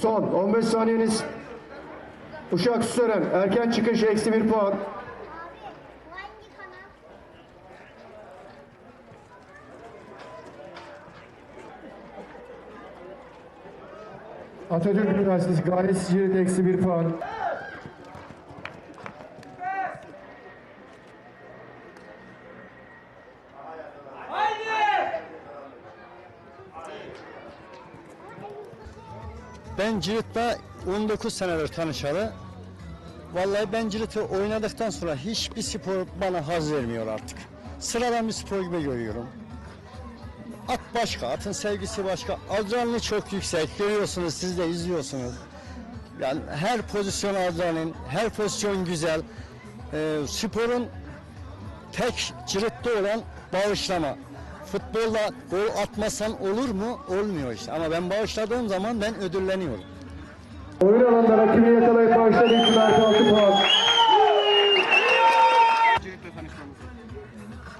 Son 15 saniyeniz. Uşak Süsören erken çıkış eksi bir puan. Atatürk Üniversitesi Gayet Sicilit eksi bir puan. Ben Cirit'le 19 senedir tanışalı. Vallahi ben Cirit'i oynadıktan sonra hiçbir spor bana haz vermiyor artık. Sıradan bir spor gibi görüyorum. At başka, atın sevgisi başka. Adrenalini çok yüksek. Görüyorsunuz, siz de izliyorsunuz. Yani her pozisyon adrenalin, her pozisyon güzel. Ee, sporun tek Cirit'te olan bağışlama. Futbolda gol atmasan olur mu? Olmuyor işte. Ama ben bağışladığım zaman ben ödülleniyorum. Oyun alanında rakibi yakalayıp bağışladı ilk Mert 6 puan.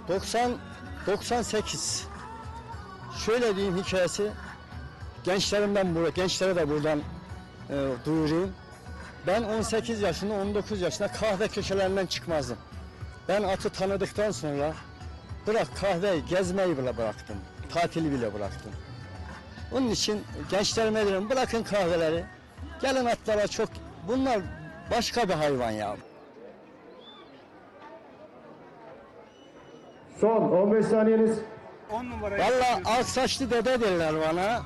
90 98 şöyle diyeyim hikayesi gençlerimden buraya gençlere de buradan e, duyurayım. Ben 18 yaşında 19 yaşında kahve köşelerinden çıkmazdım. Ben atı tanıdıktan sonra bırak kahveyi gezmeyi bile bıraktım. Tatili bile bıraktım. Onun için gençlerime diyorum bırakın kahveleri. Gelin atlara çok bunlar başka bir hayvan ya. Son 15 saniyeniz. 10 numara. Valla ak saçlı dede derler bana.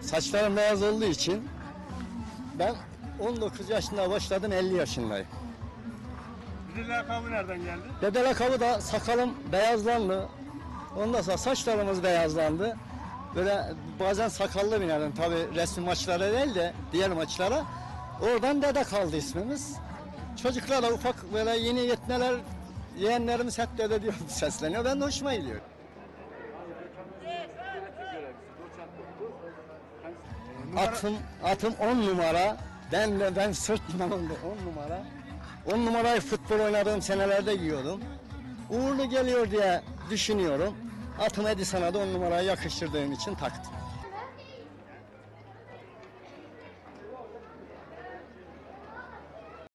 Saçlarım beyaz olduğu için. Ben 19 yaşında başladım 50 yaşındayım. Bizim lakabı nereden geldi? Dede lakabı da sakalım beyazlandı. Ondan sonra saçlarımız beyazlandı. Böyle bazen sakallı binerdim tabi resmi maçlara değil de diğer maçlara. Oradan dede kaldı ismimiz. Çocuklarla ufak böyle yeni yetmeler yeğenlerimiz hep dede diyor sesleniyor. Ben de hoşuma gidiyor. Atım atım 10 numara. Ben de ben sırt limanında 10 numara. 10 numarayı futbol oynadığım senelerde giyiyordum. Uğurlu geliyor diye düşünüyorum. Atım Edison'a da 10 numarayı yakıştırdığım için taktım.